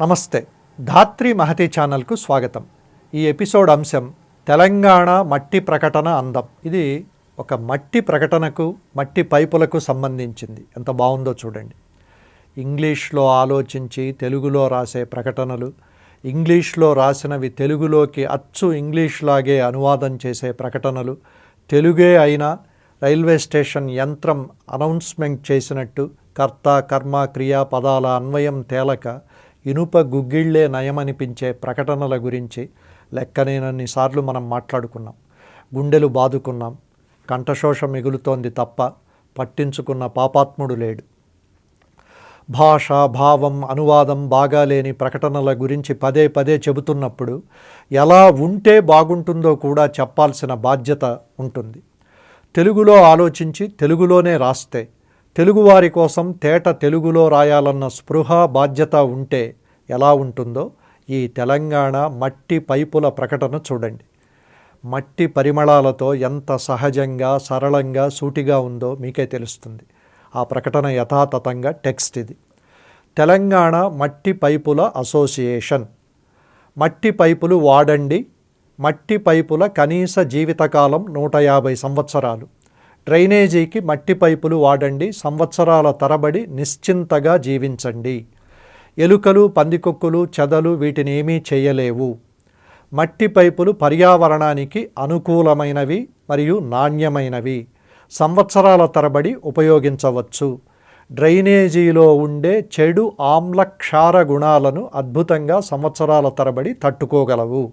నమస్తే. ధాత్రి మహతి ఛానల్కు స్వాగతం. ఈ ఎపిసోడ్ అంశం తెలంగాణ మట్టి ప్రకటన అందం. ఇది ఒక మట్టి ప్రకటనకు మట్టి పైపులకు సంబంధించింది. ఎంత బాగుందో చూడండి. ఇంగ్లీష్లో ఆలోచించి తెలుగులో రాసే ప్రకటనలు ఇంగ్లీష్లో రాసినవి తెలుగులోకి అచ్చు ఇంగ్లీష్లాగే అనువాదం చేసే ప్రకటనలు తెలుగే అయినా రైల్వే స్టేషన్ యంత్రం అనౌన్స్మెంట్ చేసినట్టు కర్త కర్మ క్రియా పదాల అన్వయం తేలక ఇనుప గుగ్గిళ్ళే నయమనిపించే ప్రకటనల గురించి లెక్కనేనన్నిసార్లు మనం మాట్లాడుకున్నాం. గుండెలు బాదుకున్నాం. కంఠశోష మిగులుతోంది తప్ప పట్టించుకున్న పాపాత్ముడు లేడు. భాష భావం అనువాదం బాగాలేని ప్రకటనల గురించి పదే పదే చెబుతున్నప్పుడు ఎలా ఉంటే బాగుంటుందో కూడా చెప్పాల్సిన బాధ్యత ఉంటుంది. తెలుగులో ఆలోచించి తెలుగులోనే రాస్తే తెలుగువారి కోసం తేట తెలుగులో రాయాలన్న స్పృహ బాధ్యత ఉంటే ఎలా ఉంటుందో ఈ తెలంగాణ మట్టి పైపుల ప్రకటన చూడండి. మట్టి పరిమళాలతో ఎంత సహజంగా సరళంగా సూటిగా ఉందో మీకే తెలుస్తుంది. ఆ ప్రకటన యథాతథంగా టెక్స్ట్ ఇది. తెలంగాణ మట్టి పైపుల అసోసియేషన్. మట్టి పైపులు వాడండి. మట్టి పైపుల కనీస జీవితకాలం నూట యాభై సంవత్సరాలు. డ్రైనేజీకి మట్టి పైపులు వాడండి సంవత్సరాల తరబడి నిశ్చింతగా జీవించండి. ఎలుకలు పందికొక్కులు చెదలు వీటిని ఏమీ చేయలేవు. మట్టి పైపులు పర్యావరణానికి అనుకూలమైనవి మరియు నాణ్యమైనవి. సంవత్సరాల తరబడి ఉపయోగించవచ్చు. డ్రైనేజీలో ఉండే చెడు ఆమ్ల క్షార గుణాలను అద్భుతంగా సంవత్సరాల తరబడి తట్టుకోగలవు.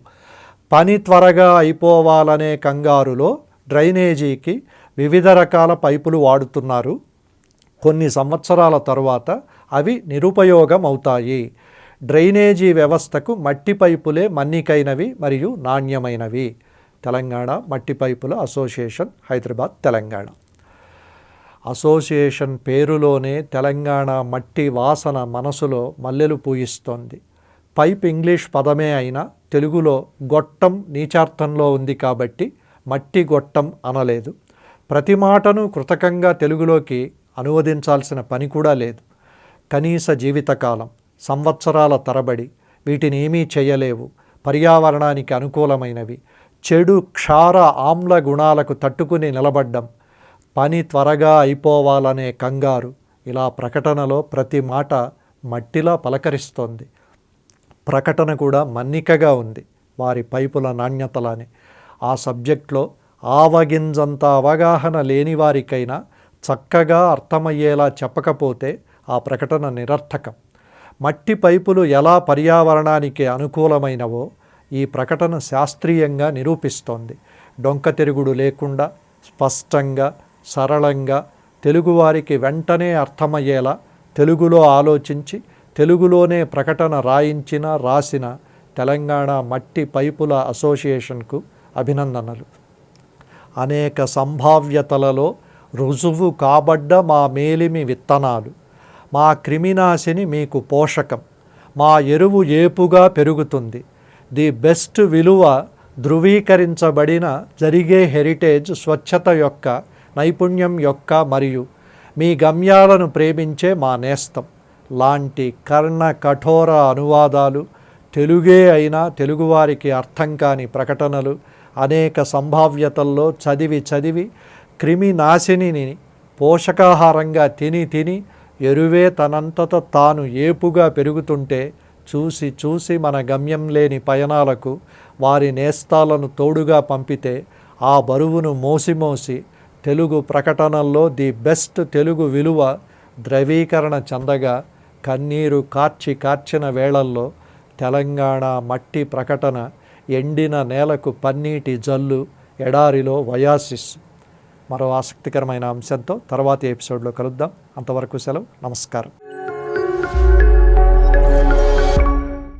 పని త్వరగా అయిపోవాలనే కంగారులో డ్రైనేజీకి వివిధ రకాల పైపులు వాడుతున్నారు. కొన్ని సంవత్సరాల తరువాత అవి నిరుపయోగం అవుతాయి డ్రైనేజీ వ్యవస్థకు మట్టి పైపులే మన్నికైనవి మరియు నాణ్యమైనవి. తెలంగాణ మట్టి పైపుల అసోసియేషన్ హైదరాబాద్ తెలంగాణ. అసోసియేషన్ పేరులోనే తెలంగాణ మట్టి వాసన మనసులో మల్లెలు పూయిస్తోంది. పైప్ ఇంగ్లీష్ పదమే అయినా తెలుగులో గొట్టం నీచార్థంలో ఉంది కాబట్టి మట్టి గొట్టం అనలేదు. ప్రతి మాటను కృతకంగా తెలుగులోకి అనువదించాల్సిన పని కూడా లేదు. కనీస జీవితకాలం సంవత్సరాల తరబడి వీటిని ఏమీ చేయలేవు. పర్యావరణానికి అనుకూలమైనవి. చెడు క్షార ఆమ్ల గుణాలకు తట్టుకుని నిలబడ్డం పని త్వరగా అయిపోవాలనే కంగారు ఇలా ప్రకటనలో ప్రతి మాట మట్టిలా పలకరిస్తోంది. ప్రకటన కూడా మన్నికగా ఉంది. వారి పైపుల నాణ్యతలానే. ఆ సబ్జెక్ట్లో ఆవగింజంత అవగాహన లేని వారికైనా చక్కగా అర్థమయ్యేలా చెప్పకపోతే ఆ ప్రకటన నిరర్థకం. మట్టి పైపులు ఎలా పర్యావరణానికి అనుకూలమైనవో ఈ ప్రకటన శాస్త్రీయంగా నిరూపిస్తోంది. డొంక తిరుగుడు లేకుండా స్పష్టంగా సరళంగా తెలుగువారికి వెంటనే అర్థమయ్యేలా తెలుగులో ఆలోచించి తెలుగులోనే ప్రకటన రాయించిన రాసిన తెలంగాణ మట్టి పైపుల అసోసియేషన్కు అభినందనలు. అనేక సంభావ్యతలలో రుజువు కాబడ్డ మా మేలిమి విత్తనాలు. మా క్రిమినాశిని మీకు పోషకం. మా ఎరువు ఏపుగా పెరుగుతుంది. ది బెస్ట్ విలువ ధృవీకరించబడిన జరిగే హెరిటేజ్ స్వచ్ఛత యొక్క నైపుణ్యం యొక్క మరియు మీ గమ్యాలను ప్రేమించే మా నేస్తం. లాంటి కర్ణ కఠోర అనువాదాలు తెలుగే అయినా తెలుగువారికి అర్థం కాని ప్రకటనలు అనేక సంభావ్యతల్లో చదివి చదివి క్రిమి నాశినిని పోషకాహారంగా తిని తిని ఎరువే తనంతట తాను ఏపుగా పెరుగుతుంటే చూసి చూసి మన గమ్యం లేని పయనాలకు వారి నేస్తాలను తోడుగా పంపితే ఆ బరువును మోసి మోసి తెలుగు ప్రకటనల్లో ది బెస్ట్ తెలుగు విలువ ద్రవీకరణ చెందగా కన్నీరు కార్చి కార్చిన వేళల్లో తెలంగాణ మట్టి ప్రకటన ఎండిన నేలకు పన్నీటి జల్లు ఎడారిలో వయాసిస్. మరో ఆసక్తికరమైన అంశంతో తర్వాతి ఎపిసోడ్లో కలుద్దాం. అంతవరకు సెలవు. నమస్కారం.